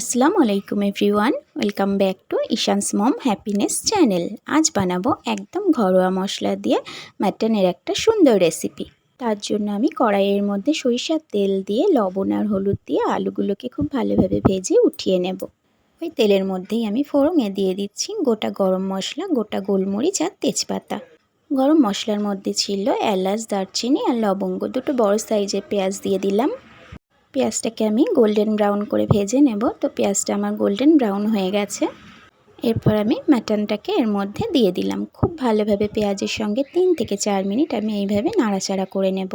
আসসালামু আলাইকুম everyone, welcome back to Ishan's mom happiness channel. আজ বানাবো একদম ঘরোয়া মশলা দিয়ে মাটনের একটা সুন্দর রেসিপি। তার জন্য আমি কড়াইয়ের মধ্যে সরিষার তেল দিয়ে, লবণ আর হলুদ দিয়ে আলুগুলোকে খুব ভালোভাবে ভেজে উঠিয়ে নেব। ওই তেলের মধ্যেই আমি ফোড়ঙে দিয়ে দিচ্ছি গোটা গরম মশলা, গোটা গোলমরিচ আর তেজপাতা। গরম মশলার মধ্যে ছিল এলাচ, দারচিনি আর লবঙ্গ। দুটো বড় সাইজের পেঁয়াজ দিয়ে দিলাম। পেঁয়াজটাকে আমি গোল্ডেন ব্রাউন করে ভেজে নেব। তো পেঁয়াজটা আমার গোল্ডেন ব্রাউন হয়ে গেছে। এরপর আমি মাটনটাকে এর মধ্যে দিয়ে দিলাম। খুব ভালোভাবে পেঁয়াজের সঙ্গে তিন থেকে চার মিনিট আমি এইভাবে নাড়াচাড়া করে নেব।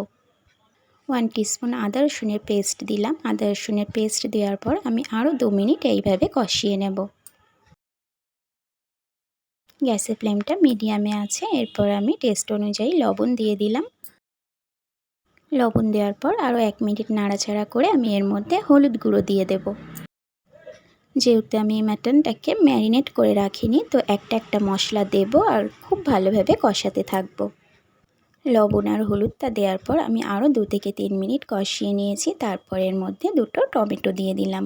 ওয়ান টিস্পুন আদা রসুনের পেস্ট দিলাম। আদা রসুনের পেস্ট দেওয়ার পর আমি আরও দু মিনিট এইভাবে কষিয়ে নেব। গ্যাসের ফ্লেমটা মিডিয়ামে আছে। এরপর আমি টেস্ট অনুযায়ী লবণ দিয়ে দিলাম। লবণ দেওয়ার পর আরও এক মিনিট নাড়াচাড়া করে আমি এর মধ্যে হলুদ গুঁড়ো দিয়ে দেব। যেহেতু আমি মাটনটাকে ম্যারিনেট করে রাখিনি, তো একটা একটা মশলা দেব আর খুব ভালোভাবে কষাতে থাকব। লবণ আর হলুদটা দেওয়ার পর আমি আরও দু থেকে তিন মিনিট কষিয়ে নিয়েছি, তারপর এর মধ্যে দুটো টমেটো দিয়ে দিলাম।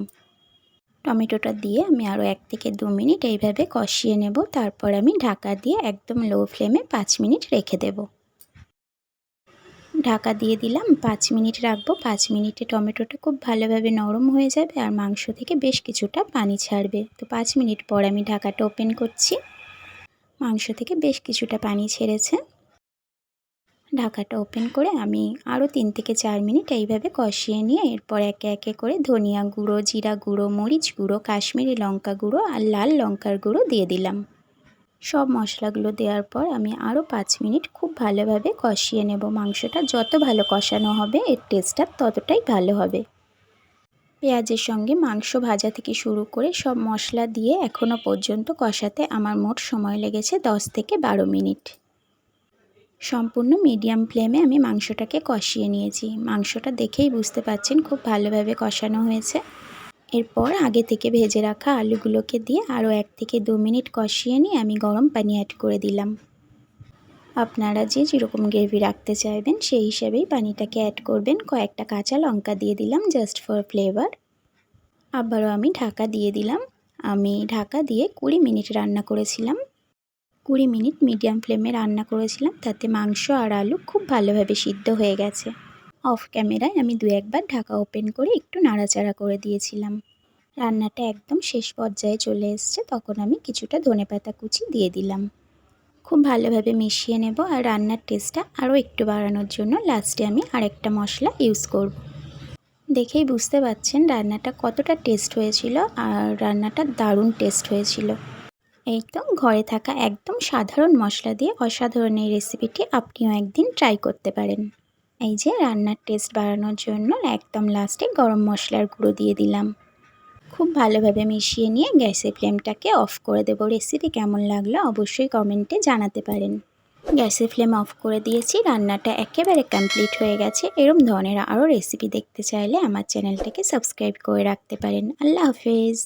টমেটোটা দিয়ে আমি আরও এক থেকে দু মিনিট এইভাবে কষিয়ে নেব, তারপর আমি ঢাকা দিয়ে একদম লো ফ্লেমে পাঁচ মিনিট রেখে দেবো। ঢাকা দিয়ে দিলাম। পাঁচ মিনিট রাখব। পাঁচ মিনিটে টমেটোটা খুব ভালোভাবে নরম হয়ে যাবে আর মাংস থেকে বেশ কিছুটা পানি ছাড়বে। তো পাঁচ মিনিট পর আমি ঢাকাটা ওপেন করছি। মাংস থেকে বেশ কিছুটা পানি ছেড়েছে। ঢাকাটা ওপেন করে আমি আরও তিন থেকে চার মিনিট এইভাবে কষিয়ে নিয়ে এরপর একে একে করে ধনিয়া গুঁড়ো, জিরা গুঁড়ো, মরিচ গুঁড়ো, কাশ্মীরি লঙ্কা গুঁড়ো আর লাল লঙ্কার গুঁড়ো দিয়ে দিলাম। সব মশলাগুলো দেওয়ার পর আমি আরও পাঁচ মিনিট খুব ভালোভাবে কষিয়ে নেব। মাংসটা যত ভালো কষানো হবে, এর টেস্টটা ততটাই ভালো হবে। পেঁয়াজের সঙ্গে মাংস ভাজা থেকে শুরু করে সব মশলা দিয়ে এখনও পর্যন্ত কষাতে আমার মোট সময় লেগেছে দশ থেকে বারো মিনিট। সম্পূর্ণ মিডিয়াম ফ্লেমে আমি মাংসটাকে কষিয়ে নিয়েছি। মাংসটা দেখেই বুঝতে পারছেন খুব ভালোভাবে কষানো হয়েছে। এরপর আগে থেকে ভেজে রাখা আলুগুলোকে দিয়ে আরও এক থেকে দু মিনিট কষিয়ে নিয়ে আমি গরম পানি অ্যাড করে দিলাম। আপনারা যে যেরকম গ্রেভি রাখতে চাইবেন, সেই হিসাবেই পানিটাকে অ্যাড করবেন। কয়েকটা কাঁচা লঙ্কা দিয়ে দিলাম জাস্ট ফর ফ্লেভার আবারও আমি ঢাকা দিয়ে দিলাম। আমি ঢাকা দিয়ে কুড়ি মিনিট রান্না করেছিলাম। কুড়ি মিনিট মিডিয়াম ফ্লেমে রান্না করেছিলাম। তাতে মাংস আর আলু খুব ভালোভাবে সিদ্ধ হয়ে গেছে। অফ ক্যামেরায় আমি দু একবার ঢাকা ওপেন করে একটু নাড়াচাড়া করে দিয়েছিলাম। রান্নাটা একদম শেষ পর্যায়ে চলে এসছে, তখন আমি কিছুটা ধনেপাতা কুচি দিয়ে দিলাম। খুব ভালোভাবে মিশিয়ে নেব আর রান্নার টেস্টটা আরও একটু বাড়ানোর জন্য লাস্টে আমি আরেকটা মশলা ইউজ করব। দেখেই বুঝতে পাচ্ছেন রান্নাটা কতটা টেস্ট হয়েছিল আর রান্নাটা দারুণ টেস্ট হয়েছিল। তো ঘরে থাকা একদম সাধারণ মশলা দিয়ে অসাধারণ এই রেসিপিটি আপনিও একদিন ট্রাই করতে পারেন। এই যে রান্নার টেস্ট বাড়ানোর জন্য একদম লাস্টে গরম মশলার গুঁড়ো দিয়ে দিলাম। খুব ভালোভাবে মিশিয়ে নিয়ে গ্যাসের ফ্লেমটাকে অফ করে দেবো। রেসিপি কেমন লাগল অবশ্যই কমেন্টে জানাতে পারেন। গ্যাসের ফ্লেম অফ করে দিয়েছি, রান্নাটা একেবারে কমপ্লিট হয়ে গেছে। এরম ধরনের আরও রেসিপি দেখতে চাইলে আমার চ্যানেলটাকে সাবস্ক্রাইব করে রাখতে পারেন। আল্লাহ হাফেজ।